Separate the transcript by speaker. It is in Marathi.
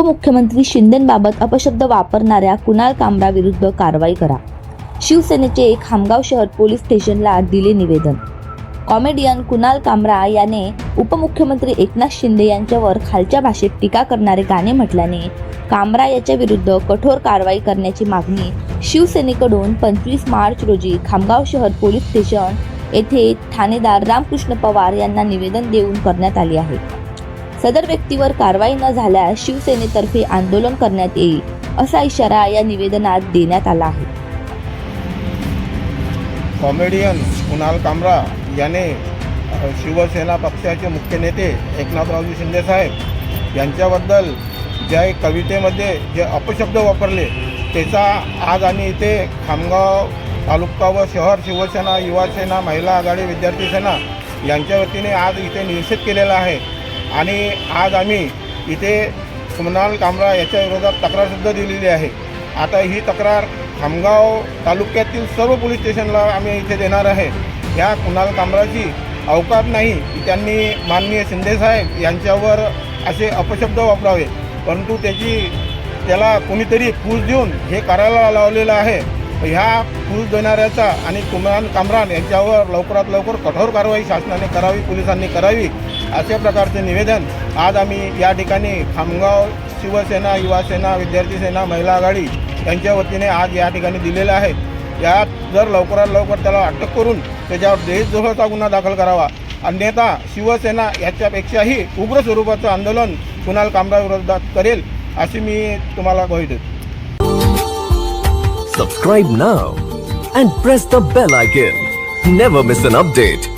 Speaker 1: उपमुख्यमंत्री शिंदेबाबत अपशब्द वापरणाऱ्या कुणाल कामरा विरुद्ध कारवाई करा. शिवसेनेचे खामगाव शहर पोलीस स्टेशनला दिले निवेदन. कॉमेडियन कुणाल कामरा याने उपमुख्यमंत्री एकनाथ शिंदे यांच्यावर खालच्या भाषेत टीका करणारे गाणे म्हटल्याने कामरा याच्या विरुद्ध कठोर कारवाई करण्याची मागणी शिवसेनेकडून पंचवीस मार्च रोजी खामगाव शहर पोलीस स्टेशन येथे ठाणेदार रामकृष्ण पवार यांना निवेदन देऊन करण्यात आले आहे. सदर व्यक्तीवर कारवाई न झाल्यास शिवसेनेतर्फे आंदोलन करण्यात येईल असा इशारा या निवेदनात देण्यात आला आहे.
Speaker 2: कॉमेडियन कुणाल कामरा याने शिवसेना पक्षाचे मुख्य नेते एकनाथरावजी शिंदेसाहेब यांच्याबद्दल ज्या कवितेमध्ये जे अपशब्द वापरले त्याचा आज आम्ही इथे खामगाव तालुका व शहर शिवसेना युवासेना महिला आघाडी विद्यार्थी सेना यांच्या वतीने आज इथे निषेध केलेला आहे. आणि आज आम्ही इथे कुणाल कामरा याच्या विरोधात तक्रारसुद्धा दिलेली आहे. आता ही तक्रार खामगाव तालुक्यातील सर्व पोलीस स्टेशनला आम्ही इथे देणार आहे. ह्या कुणाल कामराची अवकाश नाही की त्यांनी माननीय शिंदेसाहेब यांच्यावर असे अपशब्द वापरावे. परंतु त्याची त्याला कोणीतरी फूस देऊन हे करायला लावलेलं आहे. ह्या फूस देणाऱ्याचा आणि कुमरान कामरान यांच्यावर लवकरात लवकर कठोर कारवाई शासनाने करावी पोलिसांनी करावी. अशा प्रकारचे निवेदन आज आम्ही या ठिकाणी खामगाव शिवसेना युवासेना विद्यार्थी सेना महिला आघाडी यांच्या वतीने आज या ठिकाणी दिलेलं आहे यात जर लवकरात लवकर त्याला अटक करून त्याच्यावर देशद्रोहाचा गुन्हा दाखल करावा अन्यथा शिवसेना याच्यापेक्षाही उग्र स्वरूपाचं आंदोलन कुणाल कामराविरोधात करेल अशी मी तुम्हाला ग्वाही देतो.
Speaker 3: Subscribe now and press the bell icon never miss an update